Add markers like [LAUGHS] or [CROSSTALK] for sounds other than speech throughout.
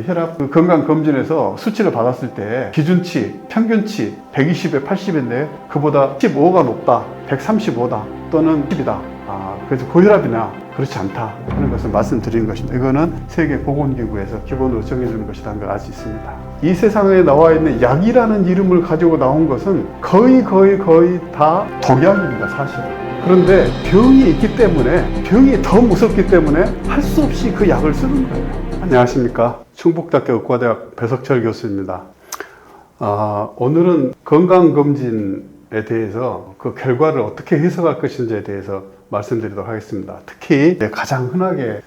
혈압 그 건강 검진에서 수치를 받았을 때 기준치, 평균치 120에 80인데 그보다 15가 높다, 135다 또는 10이다. 아, 그래서 고혈압이나 그렇지 않다 하는 것을 말씀드리는 것입니다. 이거는 세계 보건기구에서 기본으로 정해주는 것이라는 걸 알 수 있습니다. 이 세상에 나와 있는 약이라는 이름을 가지고 나온 것은 거의 거의 거의 다 독약입니다, 사실은. 그런데 병이 있기 때문에 병이 더 무섭기 때문에 할 수 없이 그 약을 쓰는 거예요. 안녕하십니까. 충북대학교 의과대학 배석철 교수입니다. 아, 오늘은 건강검진에 대해서 그 결과를 어떻게 해석할 것인지에 대해서 말씀드리도록 하겠습니다. 특히 가장 흔하게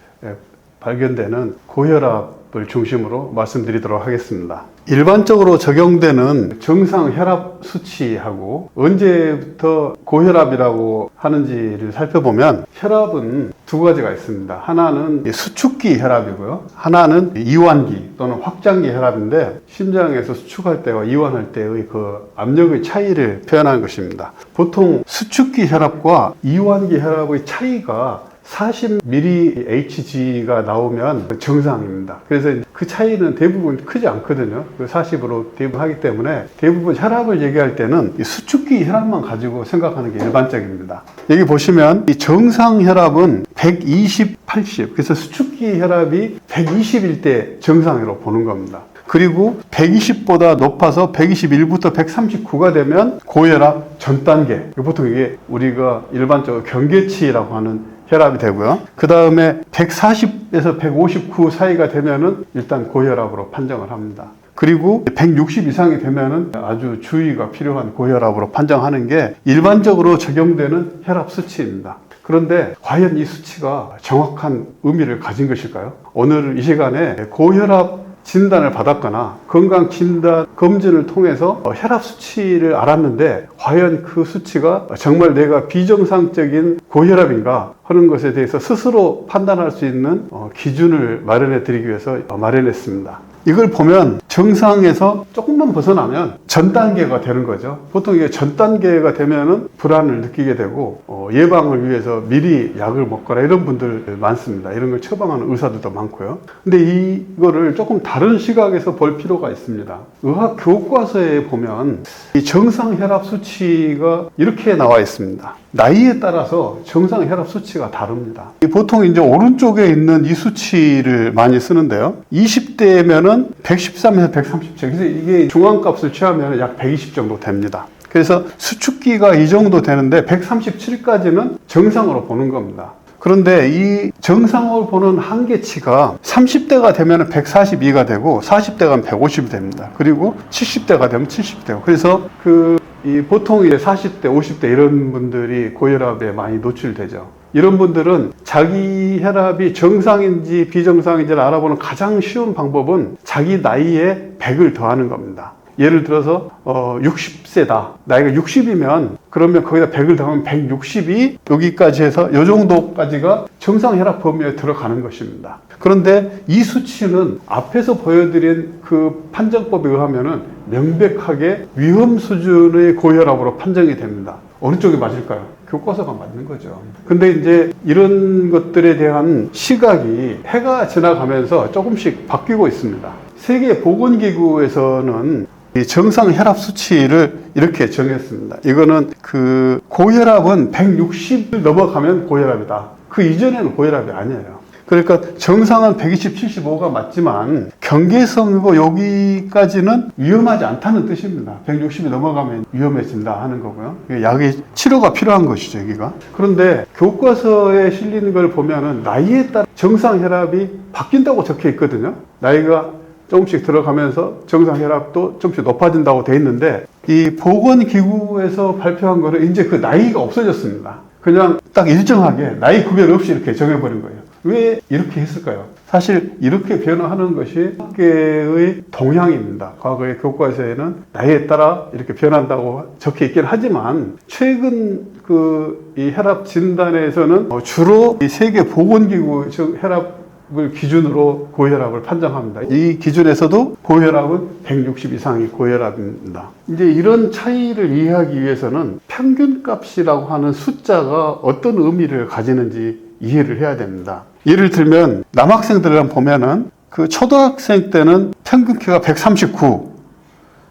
발견되는 고혈압 을 중심으로 말씀드리도록 하겠습니다. 일반적으로 적용되는 정상 혈압 수치하고 언제부터 고혈압이라고 하는지를 살펴보면 혈압은 두 가지가 있습니다. 하나는 수축기 혈압이고요. 하나는 이완기 또는 확장기 혈압인데 심장에서 수축할 때와 이완할 때의 그 압력의 차이를 표현하는 것입니다. 보통 수축기 혈압과 이완기 혈압의 차이가 40mHg가 나오면 정상입니다. 그래서 그 차이는 대부분 크지 않거든요. 40으로 대부분 하기 때문에 대부분 혈압을 얘기할 때는 이 수축기 혈압만 가지고 생각하는 게 일반적입니다. 여기 보시면 이 정상 혈압은 120, 80. 그래서 수축기 혈압이 120일 때 정상으로 보는 겁니다. 그리고 120보다 높아서 121부터 139가 되면 고혈압 전 단계. 보통 이게 우리가 일반적으로 경계치라고 하는 혈압이 되고요. 그 다음에 140에서 159 사이가 되면은 일단 고혈압으로 판정을 합니다. 그리고 160 이상이 되면은 아주 주의가 필요한 고혈압으로 판정하는 게 일반적으로 적용되는 혈압 수치입니다. 그런데 과연 이 수치가 정확한 의미를 가진 것일까요? 오늘 이 시간에 고혈압 진단을 받았거나 건강 진단 검진을 통해서 혈압 수치를 알았는데 과연 그 수치가 정말 내가 비정상적인 고혈압인가 하는 것에 대해서 스스로 판단할 수 있는 어, 기준을 마련해 드리기 위해서 마련했습니다. 이걸 보면 정상에서 조금만 벗어나면 전 단계가 되는 거죠. 보통 이게 전 단계가 되면은 불안을 느끼게 되고 어, 예방을 위해서 미리 약을 먹거나 이런 분들 많습니다. 이런 걸 처방하는 의사들도 많고요. 근데 이거를 조금 다른 시각에서 볼 필요가 있습니다. 의학 교과서에 보면 이 정상 혈압 수치가 이렇게 나와 있습니다. 나이에 따라서 정상 혈압 수치가 다릅니다. 보통 이제 오른쪽에 있는 이 수치를 많이 쓰는데요. 20대면은 113에서 137. 그래서 이게 중앙값을 취하면 약 120 정도 됩니다. 그래서 수축기가 이 정도 되는데 137까지는 정상으로 보는 겁니다. 그런데 이 정상을 보는 한계치가 30대가 되면 142가 되고 40대가 되면 150이 됩니다. 그리고 70대가 되면 70이 되고 그래서 그이 보통 이제 40대, 50대 이런 분들이 고혈압에 많이 노출되죠. 이런 분들은 자기 혈압이 정상인지 비정상인지를 알아보는 가장 쉬운 방법은 자기 나이에 100을 더하는 겁니다. 예를 들어서 어 60세다. 나이가 60이면 그러면 거기다 100을 더하면 160이 여기까지 해서 이 정도까지가 정상 혈압 범위에 들어가는 것입니다. 그런데 이 수치는 앞에서 보여드린 그 판정법에 의하면은 명백하게 위험 수준의 고혈압으로 판정이 됩니다. 어느 쪽이 맞을까요? 교과서가 맞는 거죠. 근데 이제 이런 것들에 대한 시각이 해가 지나가면서 조금씩 바뀌고 있습니다. 세계 보건기구에서는 이 정상 혈압 수치를 이렇게 정했습니다. 이거는 그 고혈압은 160을 넘어가면 고혈압이다. 그 이전에는 고혈압이 아니에요. 그러니까 정상은 120, 75가 맞지만 경계성이고 여기까지는 위험하지 않다는 뜻입니다. 160이 넘어가면 위험해진다 하는 거고요. 약이 치료가 필요한 것이죠, 여기가. 그런데 교과서에 실린 걸 보면은 나이에 따라 정상 혈압이 바뀐다고 적혀 있거든요. 나이가 조금씩 들어가면서 정상 혈압도 조금씩 높아진다고 돼 있는데 이 보건기구에서 발표한 거는 이제 그 나이가 없어졌습니다. 그냥 딱 일정하게 나이 구별 없이 이렇게 정해버린 거예요. 왜 이렇게 했을까요? 사실 이렇게 변화하는 것이 학계의 동향입니다. 과거의 교과서에는 나이에 따라 이렇게 변한다고 적혀 있긴 하지만 최근 그 이 혈압 진단에서는 어, 주로 이 세계 보건기구 즉 혈압 을 기준으로 고혈압을 판정합니다. 이 기준에서도 고혈압은 160 이상이 고혈압입니다. 이제 이런 차이를 이해하기 위해서는 평균값이라고 하는 숫자가 어떤 의미를 가지는지 이해를 해야 됩니다. 예를 들면 남학생들을 보면은 그 초등학생 때는 평균 키가 139,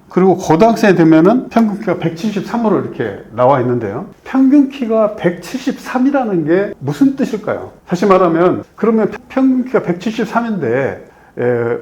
그리고 고등학생이 되면은 평균 키가 173으로 이렇게 나와 있는데요. 평균 키가 173이라는 게 무슨 뜻일까요? 다시 말하면 그러면 평균 키가 173인데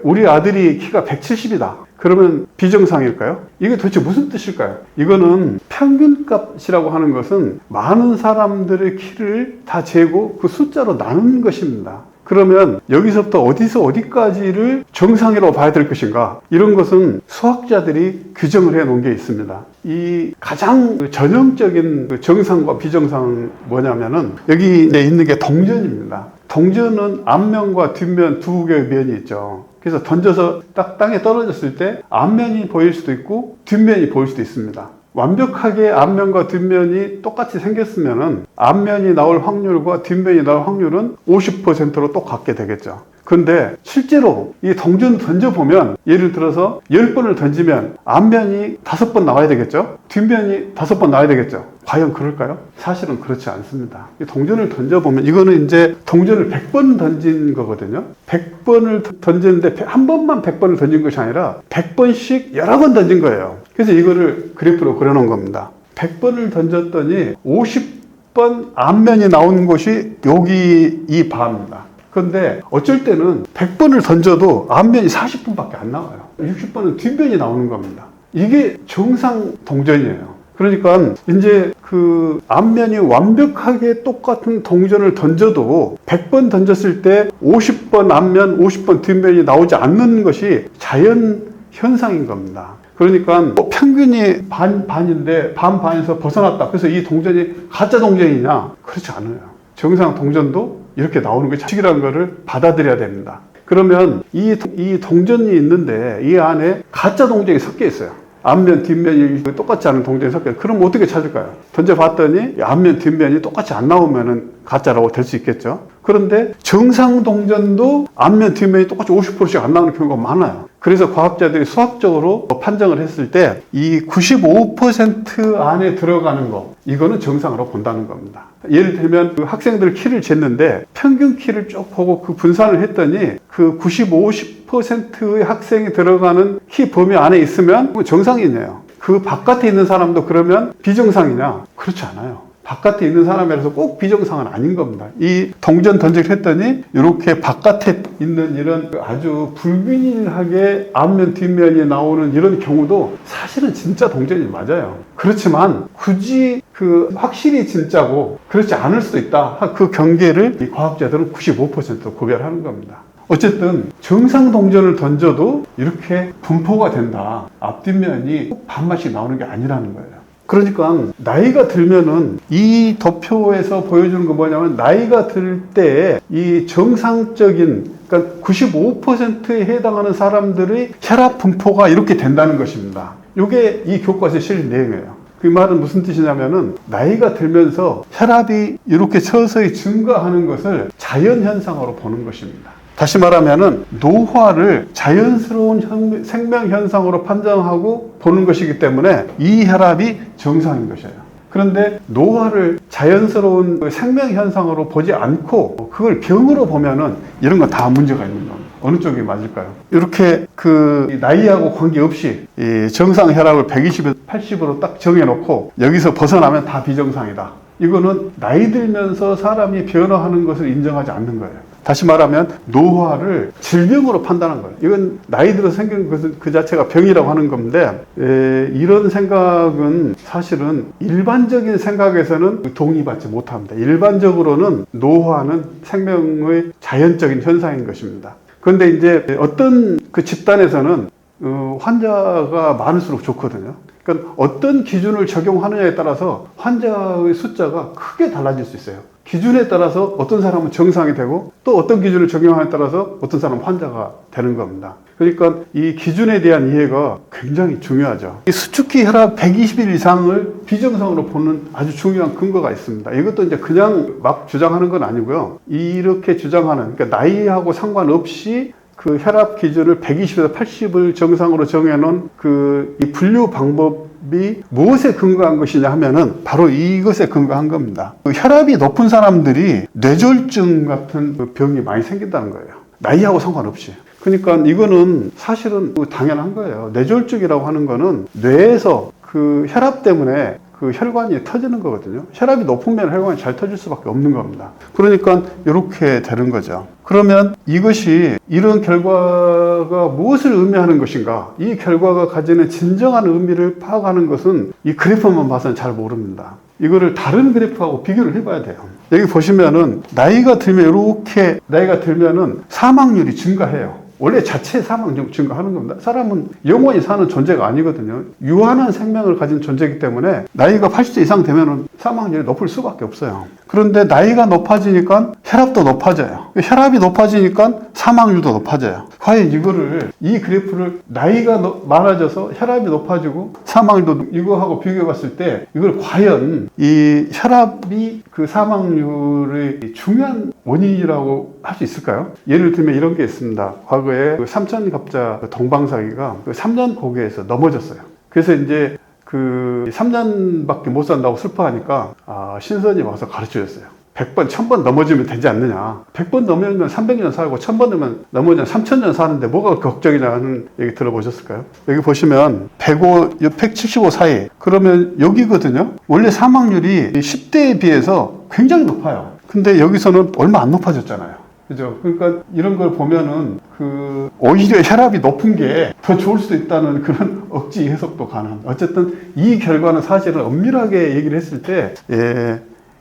우리 아들이 키가 170이다. 그러면 비정상일까요? 이게 도대체 무슨 뜻일까요? 이거는 평균값이라고 하는 것은 많은 사람들의 키를 다 재고 그 숫자로 나누는 것입니다. 그러면 여기서부터 어디서 어디까지를 정상이라고 봐야 될 것인가? 이런 것은 수학자들이 규정을 해 놓은 게 있습니다. 이 가장 전형적인 그 정상과 비정상은 뭐냐면은 여기 있는 게 동전입니다. 동전은 앞면과 뒷면 두 개의 면이 있죠. 그래서 던져서 딱 땅에 떨어졌을 때 앞면이 보일 수도 있고 뒷면이 보일 수도 있습니다. 완벽하게 앞면과 뒷면이 똑같이 생겼으면은 앞면이 나올 확률과 뒷면이 나올 확률은 50%로 똑같게 되겠죠. 근데 실제로 이 동전 던져보면 예를 들어서 10번을 던지면 앞면이 5번 나와야 되겠죠? 뒷면이 5번 나와야 되겠죠? 과연 그럴까요? 사실은 그렇지 않습니다. 이 동전을 던져보면 이거는 이제 동전을 100번 던진 거거든요. 100번을 던졌는데 한 번만 100번을 던진 것이 아니라 100번씩 여러 번 던진 거예요. 그래서 이거를 그래프로 그려놓은 겁니다. 100번을 던졌더니 50번 앞면이 나온 곳이 여기 이 바입니다. 그런데 어쩔 때는 100번을 던져도 앞면이 40분밖에 안 나와요. 60번은 뒷면이 나오는 겁니다. 이게 정상 동전이에요. 그러니까 이제 그 앞면이 완벽하게 똑같은 동전을 던져도 100번 던졌을 때 50번 앞면, 50번 뒷면이 나오지 않는 것이 자연 현상인 겁니다. 그러니까 뭐 평균이 반, 반인데 반, 반에서 벗어났다. 그래서 이 동전이 가짜 동전이냐? 그렇지 않아요. 정상 동전도 이렇게 나오는 게 자식이라는 것을 받아들여야 됩니다. 그러면 이, 이 동전이 있는데 이 안에 가짜 동전이 섞여 있어요. 앞면, 뒷면이 똑같지 않은 동전이 섞여. 그럼 어떻게 찾을까요? 던져봤더니 앞면, 뒷면이 똑같이 안 나오면 가짜라고 될 수 있겠죠. 그런데 정상 동전도 앞면, 뒷면이 똑같이 50%씩 안 나오는 경우가 많아요. 그래서 과학자들이 수학적으로 판정을 했을 때 이 95% 안에 들어가는 거 이거는 정상으로 본다는 겁니다. 예를 들면 그 학생들 키를 쟀는데 평균 키를 쭉 보고 그 분산을 했더니 그 95, 50%의 학생이 들어가는 키 범위 안에 있으면 정상이네요. 그 바깥에 있는 사람도 그러면 비정상이냐? 그렇지 않아요. 바깥에 있는 사람이라서 꼭 비정상은 아닌 겁니다. 이 동전 던지를 했더니 이렇게 바깥에 있는 이런 아주 불균일하게 앞면 뒷면이 나오는 이런 경우도 사실은 진짜 동전이 맞아요. 그렇지만 굳이 그 확실히 진짜고 그렇지 않을 수도 있다. 그 경계를 이 과학자들은 95% 구별하는 겁니다. 어쨌든 정상 동전을 던져도 이렇게 분포가 된다. 앞뒷면이 꼭 반만씩 나오는 게 아니라는 거예요. 그러니까 나이가 들면은 이 도표에서 보여주는 건 뭐냐면 나이가 들 때 이 정상적인 그러니까 95%에 해당하는 사람들의 혈압 분포가 이렇게 된다는 것입니다. 이게 이 교과서에 실린 내용이에요. 그 말은 무슨 뜻이냐면은 나이가 들면서 혈압이 이렇게 서서히 증가하는 것을 자연 현상으로 보는 것입니다. 다시 말하면은 노화를 자연스러운 생명 현상으로 판정하고 보는 것이기 때문에 이 혈압이 정상인 것이에요. 그런데 노화를 자연스러운 그 생명 현상으로 보지 않고 그걸 병으로 보면은 이런 건 다 문제가 있는 겁니다. 어느 쪽이 맞을까요? 이렇게 그 나이하고 관계없이 이 정상 혈압을 120에서 80으로 딱 정해놓고 여기서 벗어나면 다 비정상이다. 이거는 나이 들면서 사람이 변화하는 것을 인정하지 않는 거예요. 다시 말하면 노화를 질병으로 판단한 거예요. 이건 나이 들어 생긴 것은 그 자체가 병이라고 하는 건데 에, 이런 생각은 사실은 일반적인 생각에서는 동의받지 못합니다. 일반적으로는 노화는 생명의 자연적인 현상인 것입니다. 그런데 이제 어떤 그 집단에서는 어, 환자가 많을수록 좋거든요. 그러니까 어떤 기준을 적용하느냐에 따라서 환자의 숫자가 크게 달라질 수 있어요. 기준에 따라서 어떤 사람은 정상이 되고 또 어떤 기준을 적용하냐에 따라서 어떤 사람은 환자가 되는 겁니다. 그러니까 이 기준에 대한 이해가 굉장히 중요하죠. 이 수축기 혈압 120일 이상을 비정상으로 보는 아주 중요한 근거가 있습니다. 이것도 이제 그냥 막 주장하는 건 아니고요. 이렇게 주장하는, 그러니까 나이하고 상관없이 그 혈압 기준을 120에서 80을 정상으로 정해놓은 그이 분류 방법 이 무엇에 근거한 것이냐 하면은 바로 이것에 근거한 겁니다. 그 혈압이 높은 사람들이 뇌졸중 같은 그 병이 많이 생긴다는 거예요. 나이하고 상관없이. 그러니까 이거는 사실은 뭐 당연한 거예요. 뇌졸중이라고 하는 거는 뇌에서 그 혈압 때문에 그 혈관이 터지는 거거든요. 혈압이 높으면 혈관이 잘 터질 수밖에 없는 겁니다. 그러니까 이렇게 되는 거죠. 그러면 이것이 이런 결과가 무엇을 의미하는 것인가? 이 결과가 가지는 진정한 의미를 파악하는 것은 이 그래프만 봐서는 잘 모릅니다. 이거를 다른 그래프하고 비교를 해봐야 돼요. 여기 보시면은 나이가 들면 이렇게 나이가 들면은 사망률이 증가해요. 원래 자체 사망률 증가하는 겁니다. 사람은 영원히 사는 존재가 아니거든요. 유한한 생명을 가진 존재이기 때문에 나이가 80세 이상 되면은 사망률이 높을 수밖에 없어요. 그런데 나이가 높아지니까 혈압도 높아져요. 혈압이 높아지니까 사망률도 높아져요. 과연 이거를 이 그래프를 나이가 노- 많아져서 혈압이 높아지고 사망률도 이거하고 비교해 봤을 때 이걸 과연 이 혈압이 그 사망률의 중요한 원인이라고 할 수 있을까요? 예를 들면 이런 게 있습니다. 과거 에 그 삼천갑자 그 동방사기가 그 3년 고개에서 넘어졌어요. 그래서 이제 그 3년밖에 못 산다고 슬퍼하니까 아, 신선이 와서 가르쳐 줬어요. 100번, 1000번 넘어지면 되지 않느냐. 100번 넘으면 300년 살고 1000번 넘으면 넘어지면 3000년 사는데 뭐가 걱정이냐는 얘기 들어보셨을까요? 여기 보시면 105, 175 사이. 그러면 여기거든요. 원래 사망률이 10대에 비해서 굉장히 높아요. 근데 여기서는 얼마 안 높아졌잖아요. 그죠? 그러니까 이런 걸 보면은 그 오히려 혈압이 높은 게 더 좋을 수도 있다는 그런 [LAUGHS] 억지 해석도 가능. 어쨌든 이 결과는 사실은 엄밀하게 얘기를 했을 때, 예,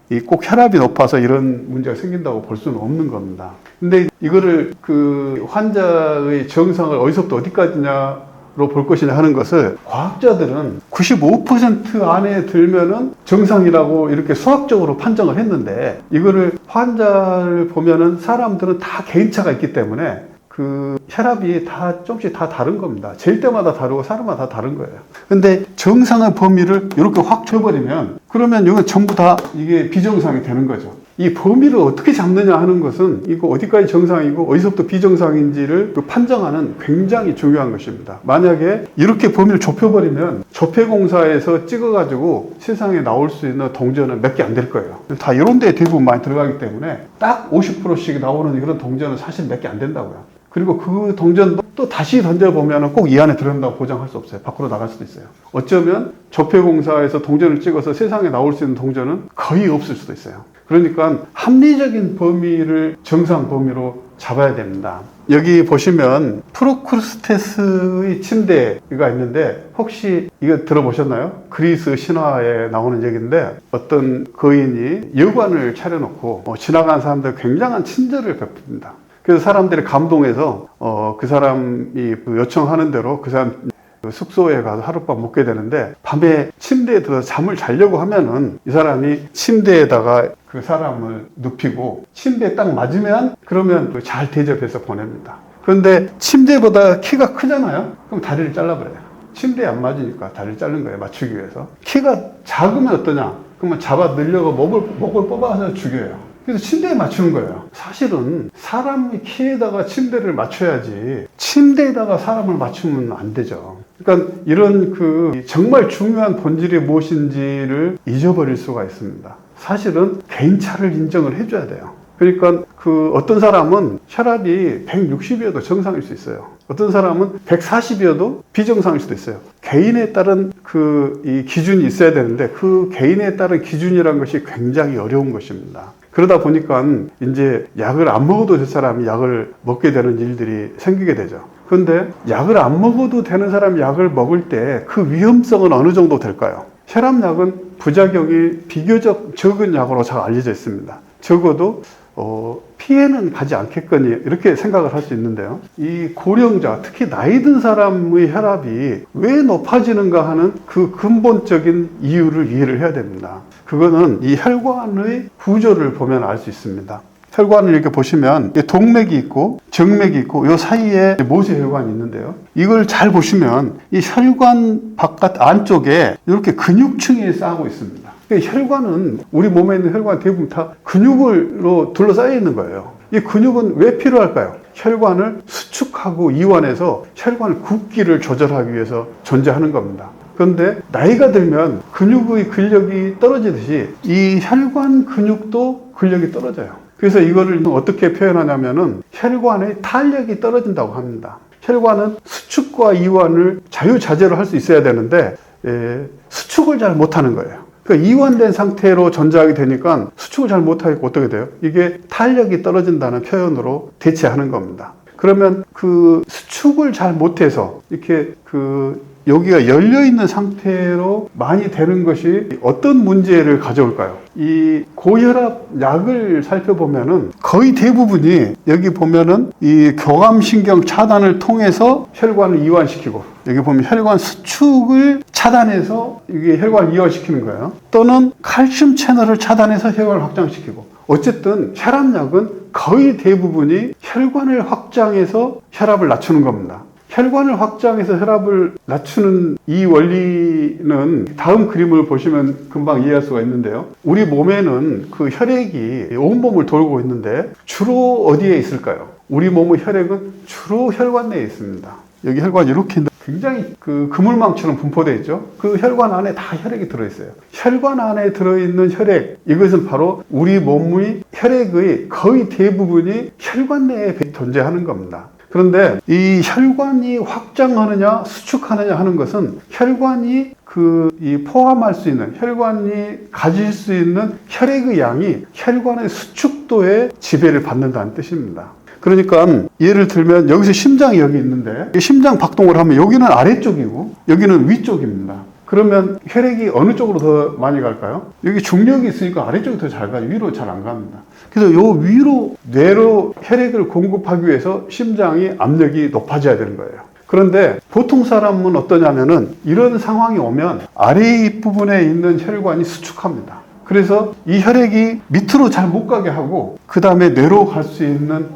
이꼭 혈압이 높아서 이런 문제가 생긴다고 볼 수는 없는 겁니다. 근데 이거를 그 환자의 정상을 어디서부터 어디까지냐 로 볼 것이냐 하는 것을 과학자들은 95% 안에 들면은 정상이라고 이렇게 수학적으로 판정을 했는데 이거를 환자를 보면은 사람들은 다 개인차가 있기 때문에 그 혈압이 다 조금씩 다 다른 겁니다. 잴 때마다 다르고 사람마다 다 다른 거예요. 근데 정상의 범위를 이렇게 확 줘버리면 그러면 이건 전부 다 이게 비정상이 되는 거죠. 이 범위를 어떻게 잡느냐 하는 것은 이거 어디까지 정상이고 어디서부터 비정상인지를 그 판정하는 굉장히 중요한 것입니다. 만약에 이렇게 범위를 좁혀버리면 조폐공사에서 찍어가지고 세상에 나올 수 있는 동전은 몇 개 안 될 거예요. 다 이런 데에 대부분 많이 들어가기 때문에 딱 50%씩 나오는 그런 동전은 사실 몇 개 안 된다고요. 그리고 그 동전도 또 다시 던져보면 꼭 이 안에 들어간다고 보장할 수 없어요. 밖으로 나갈 수도 있어요. 어쩌면 조폐공사에서 동전을 찍어서 세상에 나올 수 있는 동전은 거의 없을 수도 있어요. 그러니까 합리적인 범위를 정상 범위로 잡아야 됩니다. 여기 보시면 프로크루스테스의 침대가 있는데 혹시 이거 들어보셨나요? 그리스 신화에 나오는 얘기인데 어떤 거인이 여관을 차려놓고 어, 지나간 사람들 굉장한 친절을 베풉니다. 그래서 사람들이 감동해서 어, 그 사람이 그 요청하는 대로 그 사람 그 숙소에 가서 하룻밤 묵게 되는데 밤에 침대에 들어서 잠을 자려고 하면은 이 사람이 침대에다가 그 사람을 눕히고 침대에 딱 맞으면 그러면 그잘 대접해서 보냅니다. 그런데 침대보다 키가 크잖아요. 그럼 다리를 잘라버려요. 침대에 안 맞으니까 다리를 자른 거예요. 맞추기 위해서. 키가 작으면 어떠냐? 그러면 잡아 늘려고 목을, 목을 뽑아서 죽여요. 그래서 침대에 맞추는 거예요. 사실은 사람의 키에다가 침대를 맞춰야지 침대에다가 사람을 맞추면 안 되죠. 그러니까 이런 그 정말 중요한 본질이 무엇인지를 잊어버릴 수가 있습니다. 사실은 개인차를 인정을 해줘야 돼요. 그러니까 그 어떤 사람은 혈압이 160이어도 정상일 수 있어요. 어떤 사람은 140이어도 비정상일 수도 있어요. 개인에 따른 그 이 기준이 있어야 되는데 그 개인에 따른 기준이라는 것이 굉장히 어려운 것입니다. 그러다 보니까 이제 약을 안 먹어도 될 사람이 약을 먹게 되는 일들이 생기게 되죠. 그런데 약을 안 먹어도 되는 사람이 약을 먹을 때 그 위험성은 어느 정도 될까요? 혈압약은 부작용이 비교적 적은 약으로 잘 알려져 있습니다. 적어도 어, 피해는 가지 않겠거니 이렇게 생각을 할 수 있는데요. 이 고령자, 특히 나이 든 사람의 혈압이 왜 높아지는가 하는 그 근본적인 이유를 이해를 해야 됩니다. 그거는 이 혈관의 구조를 보면 알 수 있습니다. 혈관을 이렇게 보시면 이 동맥이 있고 정맥이 있고 이 사이에 모세 혈관이 있는데요. 이걸 잘 보시면 이 혈관 바깥 안쪽에 이렇게 근육층이 쌓고 있습니다. 이 혈관은 우리 몸에 있는 혈관 대부분 다 근육으로 둘러싸여 있는 거예요. 이 근육은 왜 필요할까요? 혈관을 수축하고 이완해서 혈관 굵기를 조절하기 위해서 존재하는 겁니다. 그런데 나이가 들면 근육의 근력이 떨어지듯이 이 혈관 근육도 근력이 떨어져요. 그래서 이거를 어떻게 표현하냐면은 혈관의 탄력이 떨어진다고 합니다. 혈관은 수축과 이완을 자유자재로 할 수 있어야 되는데 예, 수축을 잘 못하는 거예요. 그러니까 이완된 상태로 전자하게 되니까 수축을 잘 못하니까 어떻게 돼요? 이게 탄력이 떨어진다는 표현으로 대체하는 겁니다. 그러면 그 수축을 잘 못해서 이렇게 그 여기가 열려 있는 상태로 많이 되는 것이 어떤 문제를 가져올까요? 이 고혈압 약을 살펴보면은 거의 대부분이 여기 보면은 이 교감신경 차단을 통해서 혈관을 이완시키고 여기 보면 혈관 수축을 차단해서 이게 혈관을 이완시키는 거예요. 또는 칼슘 채널을 차단해서 혈관을 확장시키고 어쨌든 혈압약은 거의 대부분이 혈관을 확장해서 혈압을 낮추는 겁니다. 혈관을 확장해서 혈압을 낮추는 이 원리는 다음 그림을 보시면 금방 이해할 수가 있는데요. 우리 몸에는 그 혈액이 온몸을 돌고 있는데 주로 어디에 있을까요? 우리 몸의 혈액은 주로 혈관 내에 있습니다. 여기 혈관이 이렇게 굉장히 그 그물망처럼 분포되어 있죠. 그 혈관 안에 다 혈액이 들어있어요. 혈관 안에 들어있는 혈액, 이것은 바로 우리 몸의 혈액의 거의 대부분이 혈관 내에 존재하는 겁니다. 그런데 이 혈관이 확장하느냐 수축하느냐 하는 것은 혈관이 그 이 포함할 수 있는 혈관이 가질 수 있는 혈액의 양이 혈관의 수축도에 지배를 받는다는 뜻입니다. 그러니까 예를 들면 여기서 심장이 여기 있는데 심장 박동을 하면 여기는 아래쪽이고 여기는 위쪽입니다. 그러면 혈액이 어느 쪽으로 더 많이 갈까요? 여기 중력이 있으니까 아래쪽이 더 잘 가요. 위로 잘 안 갑니다. 그래서 요 위로 뇌로 혈액을 공급하기 위해서 심장이 압력이 높아져야 되는 거예요. 그런데 보통 사람은 어떠냐면은 이런 상황이 오면 아래 부분에 있는 혈관이 수축합니다. 그래서 이 혈액이 밑으로 잘 못 가게 하고 그 다음에 뇌로 갈 수 있는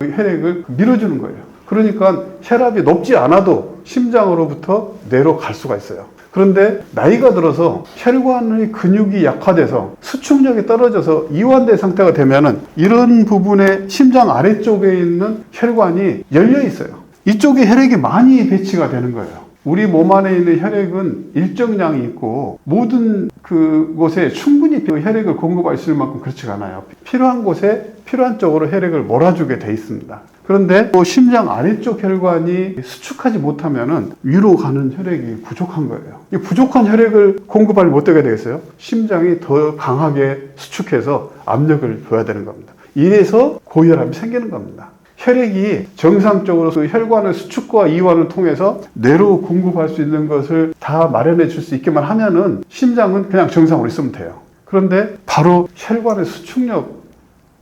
그 혈액을 밀어주는 거예요. 그러니까 혈압이 높지 않아도 심장으로부터 뇌로 갈 수가 있어요. 그런데 나이가 들어서 혈관의 근육이 약화돼서 수축력이 떨어져서 이완된 상태가 되면은 이런 부분에 심장 아래쪽에 있는 혈관이 열려 있어요. 이쪽에 혈액이 많이 배치가 되는 거예요. 우리 몸 안에 있는 혈액은 일정량이 있고 모든 그곳에 충분히 혈액을 공급할 수 있을 만큼 그렇지가 않아요. 필요한 곳에 필요한 쪽으로 혈액을 몰아주게 돼 있습니다. 그런데 또 심장 아래쪽 혈관이 수축하지 못하면은 위로 가는 혈액이 부족한 거예요. 이 부족한 혈액을 공급하지 못하게 되겠어요. 심장이 더 강하게 수축해서 압력을 줘야 되는 겁니다. 이래서 고혈압이 생기는 겁니다. 혈액이 정상적으로 그 혈관의 수축과 이완을 통해서 뇌로 공급할 수 있는 것을 다 마련해 줄 수 있게만 하면은 심장은 그냥 정상으로 있으면 돼요. 그런데 바로 혈관의 수축력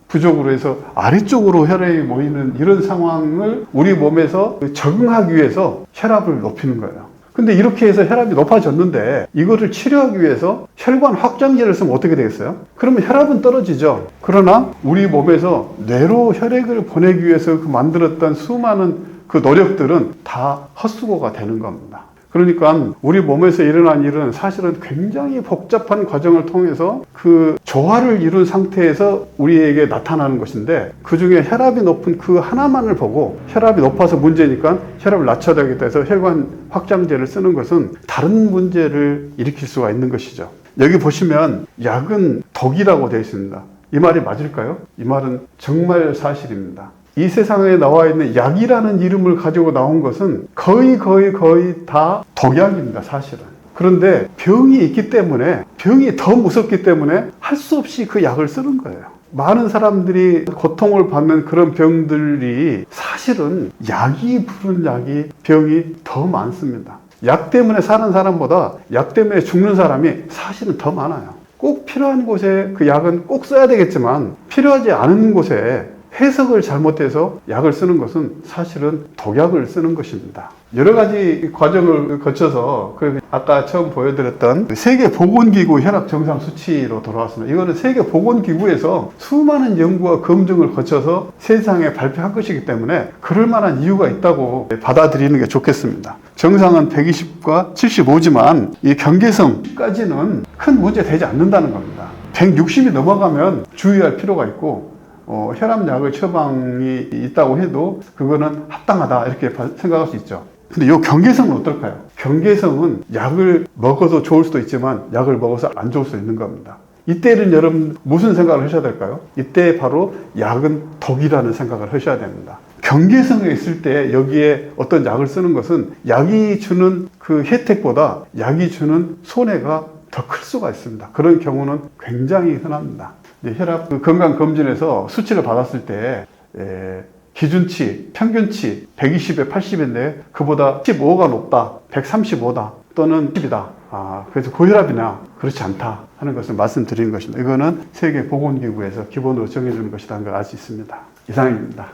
부족으로 해서 아래쪽으로 혈액이 모이는 이런 상황을 우리 몸에서 적응하기 위해서 혈압을 높이는 거예요. 근데 이렇게 해서 혈압이 높아졌는데 이거를 치료하기 위해서 혈관 확장제를 쓰면 어떻게 되겠어요? 그러면 혈압은 떨어지죠. 그러나 우리 몸에서 뇌로 혈액을 보내기 위해서 그 만들었던 수많은 그 노력들은 다 헛수고가 되는 겁니다. 그러니까 우리 몸에서 일어난 일은 사실은 굉장히 복잡한 과정을 통해서 그 조화를 이룬 상태에서 우리에게 나타나는 것인데 그 중에 혈압이 높은 그 하나만을 보고 혈압이 높아서 문제니까 혈압을 낮춰야 되겠다 해서 혈관 확장제를 쓰는 것은 다른 문제를 일으킬 수가 있는 것이죠. 여기 보시면 약은 독이라고 되어 있습니다. 이 말이 맞을까요? 이 말은 정말 사실입니다. 이 세상에 나와 있는 약이라는 이름을 가지고 나온 것은 거의 거의 거의 다 독약입니다, 사실은. 그런데 병이 있기 때문에 병이 더 무섭기 때문에 할 수 없이 그 약을 쓰는 거예요. 많은 사람들이 고통을 받는 그런 병들이 사실은 약이 부른 약이 병이 더 많습니다. 약 때문에 사는 사람보다 약 때문에 죽는 사람이 사실은 더 많아요. 꼭 필요한 곳에 그 약은 꼭 써야 되겠지만 필요하지 않은 곳에 해석을 잘못해서 약을 쓰는 것은 사실은 독약을 쓰는 것입니다. 여러 가지 과정을 거쳐서 그 아까 처음 보여드렸던 세계 보건기구 혈압 정상 수치로 돌아왔습니다. 이거는 세계 보건기구에서 수많은 연구와 검증을 거쳐서 세상에 발표한 것이기 때문에 그럴 만한 이유가 있다고 받아들이는 게 좋겠습니다. 정상은 120과 75지만 이 경계성까지는 큰 문제 되지 않는다는 겁니다. 160이 넘어가면 주의할 필요가 있고 어, 혈압약을 처방이 있다고 해도 그거는 합당하다 이렇게 생각할 수 있죠. 근데 이 경계성은 어떨까요? 경계성은 약을 먹어도 좋을 수도 있지만 약을 먹어서 안 좋을 수 있는 겁니다. 이때는 여러분 무슨 생각을 하셔야 될까요? 이때 바로 약은 독이라는 생각을 하셔야 됩니다. 경계성에 있을 때 여기에 어떤 약을 쓰는 것은 약이 주는 그 혜택보다 약이 주는 손해가 더 클 수가 있습니다. 그런 경우는 굉장히 흔합니다. 혈압 그 건강 검진에서 수치를 받았을 때 에, 기준치, 평균치 120에 80인데 그보다 15가 높다, 135다 또는 10이다. 아, 그래서 고혈압이나 그렇지 않다 하는 것을 말씀드리는 것입니다. 이거는 세계 보건기구에서 기본으로 정해주는 것이라는 걸 알 수 있습니다. 이상입니다.